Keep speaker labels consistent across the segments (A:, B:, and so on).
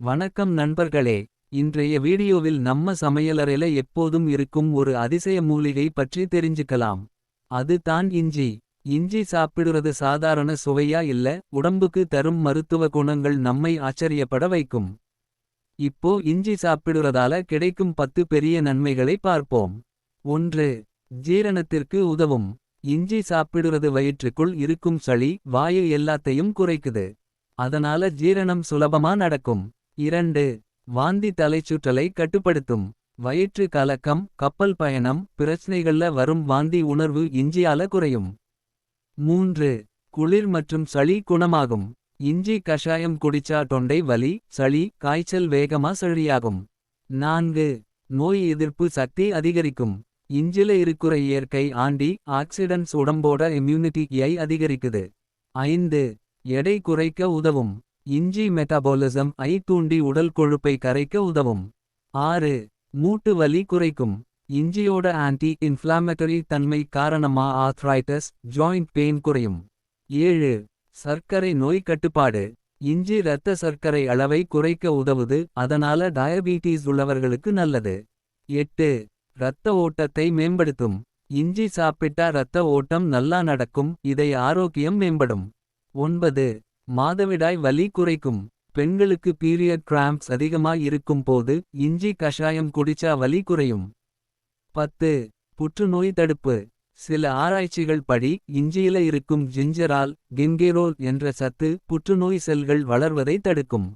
A: வணக்கம் நண்பர்களே இன்றைய வீடியோவில் நம்ம சமையலறையில எப்போதும் இருக்கும் ஒரு அதிசய மூலிகை பற்றி தெரிஞ்சுக்கலாம். அது தான் இஞ்சி இஞ்சி சாப்பிடுறது சாதாரண சுவையா இல்ல. உடம்புக்கு தரும் மருத்துவ குணங்கள் நம்மை ஆச்சரியப்பட வைக்கும். இப்போ இஞ்சி சாப்பிடுறதால கிடைக்கும் பத்து பெரிய நன்மைகளை பார்ப்போம். ஒன்று ஜீரணத்திற்கு உதவும் இஞ்சி சாப்பிடுறது வயிற்றுக்குள் இருக்கும் சளி வாயு எல்லாத்தையும் குறைக்குது. அதனால ஜீரணம் சுலபமா நடக்கும். இரண்டு வாந்தி தலைச்சுற்றலை கட்டுப்படுத்தும். வயிற்று கலக்கம் கப்பல் பயணம் பிரச்சனைகள்ல வரும் வாந்தி உணர்வு இஞ்சியால குறையும். மூன்று குளிர் மற்றும் சளி குணமாகும். இஞ்சி கஷாயம் குடிச்சா தொண்டை வலி சளி காய்ச்சல் வேகமா சரியாகும். நான்கு நோய் எதிர்ப்பு சக்தி அதிகரிக்கும். இஞ்சில இருக்கிற இயற்கை ஆண்டி ஆக்சிடன்ட்ஸ் உடம்போட இம்யூனிட்டியை அதிகரிக்குது. ஐந்து எடை குறைக்க உதவும். இஞ்சி மெட்டபாலிசம் ஐ தூண்டி உடல் கொழுப்பை கரைக்க உதவும். ஆறு மூட்டு வலி குறைக்கும். இஞ்சியோட ஆன்டி இன்ஃப்ளாமேட்டரி தன்மை காரணமா ஆர்த்ரைட்டிஸ் ஜாயிண்ட் பெயின் குறையும். ஏழு சர்க்கரை நோய் கட்டுப்பாடு இஞ்சி இரத்த சர்க்கரை அளவை குறைக்க உதவுது அதனால டயபீட்டீஸ் உள்ளவர்களுக்கு நல்லது. எட்டு இரத்த ஓட்டத்தை மேம்படுத்தும். இஞ்சி சாப்பிட்டா இரத்த ஓட்டம் நல்லா நடக்கும் இதை ஆரோக்கியம் மேம்படும். ஒன்பது மாதவிடாய் வலி குறைக்கும். பெண்களுக்கு பீரியட் கிராம்ப்ஸ் அதிகமாய் இருக்கும் போது இஞ்சி கஷாயம் குடிச்சா வலி குறையும். பத்து புற்றுநோய் தடுப்பு சில ஆராய்ச்சிகள் படி இஞ்சியில இருக்கும் ஜிஞ்சரால் கின்கேரோல் என்ற சத்து புற்றுநோய் செல்கள் வளர்வதை தடுக்கும்.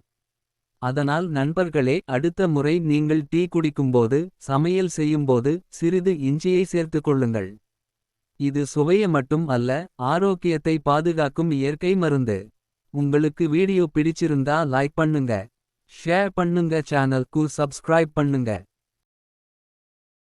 A: அதனால் நண்பர்களே அடுத்த முறை நீங்கள் டீ குடிக்கும்போது சமையல் செய்யும்போது சிறிது இஞ்சியை சேர்த்துக் கொள்ளுங்கள். இது சுவையை மட்டும் அல்ல ஆரோக்கியத்தை பாதுகாக்கும் இயற்கை மருந்து. உங்களுக்கு வீடியோ பிடிச்சிருந்தா லைக் பண்ணுங்க. ஷேர் பண்ணுங்க சேனல்க்கு சப்ஸ்கிரைப் பண்ணுங்க.